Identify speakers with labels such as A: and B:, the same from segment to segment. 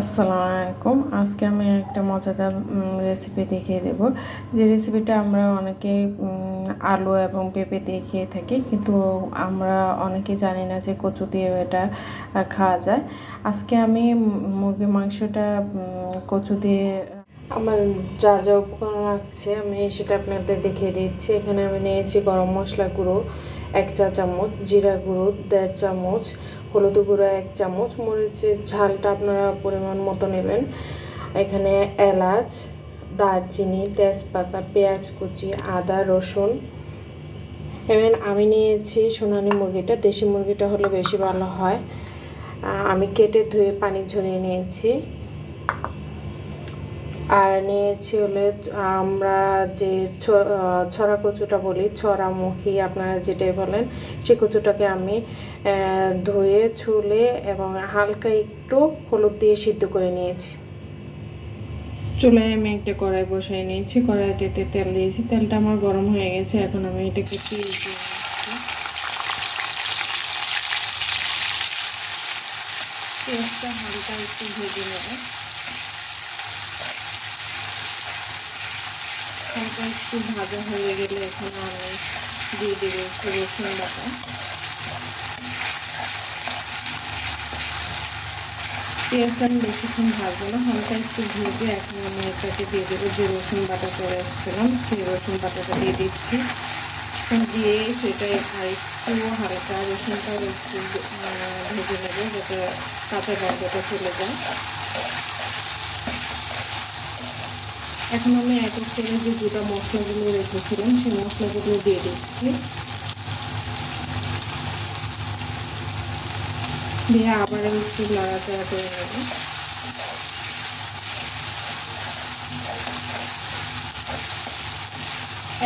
A: আসসালামু আলাইকুম আজকে আমি একটা মজাদার রেসিপি দেখিয়ে দেব। যে রেসিপিটা আমরা অনেকে আলু এবং পেঁপে দিয়ে খেয়ে থাকি কিন্তু আমরা অনেকে জানি না যে কচু দিয়ে এটা খাওয়া যায়। আজকে আমি উম, মুরগির মাংসটা কচু দিয়ে আমার যা যা উপকরণ লাগছে আমি সেটা আপনাদের দেখিয়ে দিচ্ছি। এখানে আমি নিয়েছি গরম মশলা গুঁড়ো এক চা চামচ জিরা গুঁড়ো দেড় চামচ হলুদ গুঁড়া এক চামচ, মরিচের ঝালটা আপনারা পরিমাণ মতো নেবেন। এখানে এলাচ, দারচিনি, তেজপাতা, পেঁয়াজ কুচি, আদা, রসুন। এবং আমি নিয়েছি সোনালি মুরগিটা, দেশি মুরগিটা হলে বেশি ভালো হয়। আমি কেটে ধুয়ে পানি ঝরিয়ে নিয়েছি। আর নিয়েছি হলে আমরা যে ছড়া কচুটা বলি ছড়ামুখী আপনারা যেটাই বলেন, সেই কচুটাকে আমি ধুয়ে, ছুলে এবং হালকা একটু হলুদ দিয়ে সিদ্ধ করে নিয়েছি। চুলায় আমি একটা কড়াই বসাই নিয়েছি, কড়াইটিতে তেল দিয়েছি। তেলটা আমার গরম হয়ে গেছে, এখন আমি এটাকে হালকা একটু ভেজে নেব। হালকা একটু ভাজা হয়ে গেলে এখন আমি দিয়ে দেবো একটু রসুন বাটা। পেঁয়াজটা আমি বেশিক্ষণ ভাজবো না, হালকা একটু ভেজে এখন আমি এটাকে দিয়ে দেবো যে রসুন বাটা করে এসেছিলাম সেই রসুন বাটাটা দিয়ে দিচ্ছি। দিয়ে সেটা আর একটু হালকা রসুনটাও একটু ভেজে নেব যাতে কাঁচা গন্ধটা চলে যায়। এখন আমি এক এক করে যে দুটো মশলাগুলো রেখেছিলাম, সেই মশলাগুলো দিয়ে দিচ্ছি। দিয়ে আবার একটু লাড়াচাড়া করে নেব।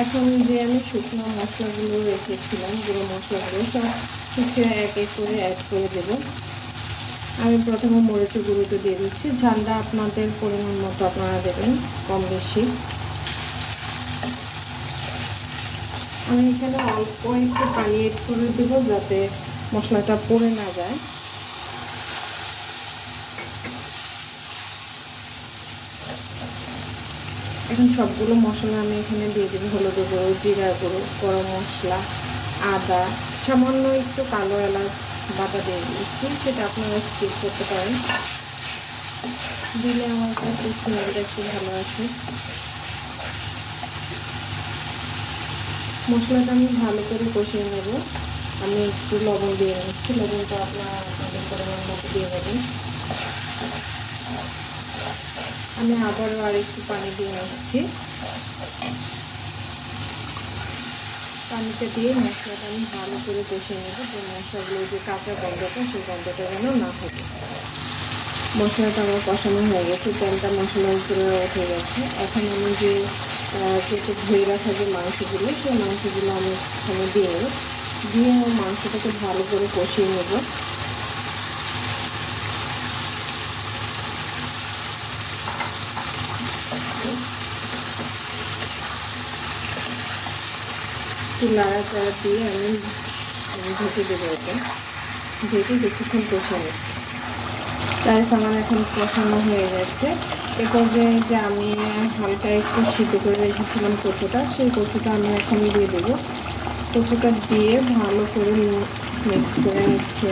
A: এখন যে আমি শুকনো মশলাগুলো রেখেছিলাম, গুঁড়ো মশলাগুলো, সব কিছু এক এক করে অ্যাড করে দেবো। আমি প্রথমে মরিচের গুঁড়োটা দিয়ে দিচ্ছি। ঝালটা আপনাদের পরিমাণ মতো আপনারা দেবেন, কম বেশি। আমি এখানে অল্প একটু পানি এড করে দেবো যাতে মশলাটা পড়ে না যায়। এখন সবগুলো মশলা আমি এখানে দিয়ে দেবো হলুদ গুঁড়ো জিরা গুঁড়ো, গরম মশলা। আদা, সামান্য একটু কালো এলাচ বাটা দিয়ে দিয়েছি, সেটা আপনারা স্কিপ করতে পারেন। দিলে আমার কাছে স্মেলটা একটু ভালো আসে। মশলাটা আমি ভালো করে কষিয়ে নেব। আমি একটু লবণ দিয়ে নিচ্ছি লবণটা আপনারা পরিমাণ মতো দিয়ে দেবেন। আমি আবারও আর একটু পানি দিয়ে নিচ্ছি। পানিটা দিয়ে মশলাটা আমি ভালো করে কষে নেব। যে মশলাগুলো যে কাঁচা গন্ধটা, সেই গন্ধটা যেন না থাকে। মশলাটা আমার কষানো হয়ে গেছে, তেলটা মশলার উপরে উঠে গেছে। এখন আমি যে কেটে ধুয়ে রাখা যে মাংসগুলো, সেই মাংসগুলো আমি এখানে দিয়ে নেব। দিয়ে আমার মাংসটাকে ভালো করে কষিয়ে নেব। একটু লাড়াচাড়া দিয়ে আমি ঢেকে দেবো এটা ঢেকে কিছুক্ষণ কষে নিচ্ছি। তাই আমার এখন কষানো হয়ে গেছে। এরপর যে যে আমি হালকা একটু সিদ্ধ করে রেখেছিলাম কচুটা, সেই কচুটা আমি এখন দিয়ে দেবো। কচুটা দিয়ে ভালো করে মিক্স করে নিচ্ছি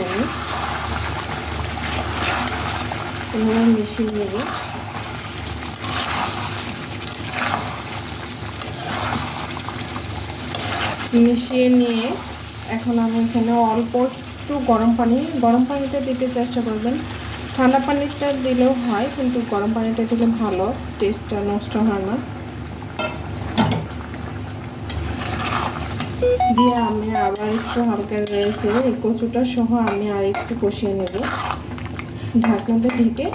A: আমি মিশিয়ে নেব। মিশিয়ে নিয়ে এখন আমি এখানে অল্প একটু গরম পানি, গরম পানিটা দিতে চেষ্টা করবেন। ঠান্ডা পানিটা দিলেও হয়, কিন্তু গরম পানিটা দিলে ভালো টেস্টটা নষ্ট হয় না। দিয়ে আমি আবার একটু হালকা রয়েছে এই কচুটা সহ আমি আর একটু কষিয়ে নেব। ঢাকনাতে ঢেকে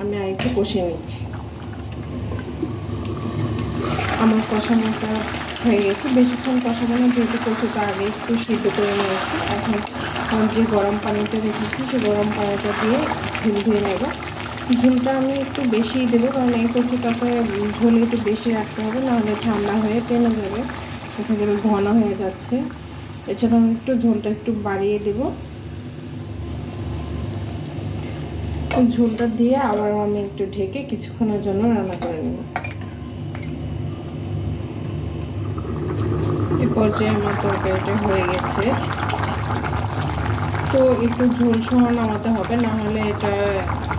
A: আমি আর একটু কষিয়ে নিচ্ছি। আমার কষানোটা হয়ে গেছে। বেশিক্ষণ কষানো না, যেহেতু কচুটা আগে একটু সিদ্ধ করে নিয়েছি। এখন যে গরম পানিটা রেখেছি, সে গরম পানিটা দিয়ে ঝুল ধুয়ে নেব। ঝুলটা আমি একটু বেশিই দেবো, কারণ এই কচুটাতে ঝোল একটু বেশি রাখতে হবে, নাহলে ঠান্ডা হয়ে টেনে যাবে। দেখা যাবে ঘন হয়ে যাচ্ছে। এছাড়া আমি একটু ঝোলটা একটু বাড়িয়ে দেবো। ঝোলটা দিয়ে আবার আমি একটু ঢেকে কিছুক্ষণের জন্য রান্না করে নেব এই পর্যায়ে আমার তরকারিটা হয়ে গেছে। তো একটু ঝোল সহ নামাতে হবে, না হলে এটা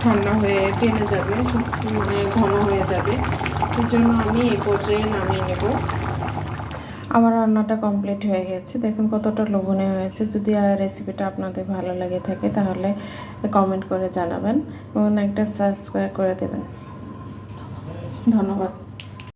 A: ঠান্ডা হয়ে টেনে যাবে মানে ঘন হয়ে যাবে। এর জন্য আমি এই পর্যায়ে নামিয়ে নেব। আমার রান্নাটা কমপ্লিট হয়ে গেছে। দেখুন কতটা লোভনীয় হয়েছে। যদি রেসিপিটা আপনাদের ভালো লেগে থাকে, তাহলে কমেন্ট করে জানাবেন এবং একটা সাবস্ক্রাইব করে দেবেন। ধন্যবাদ।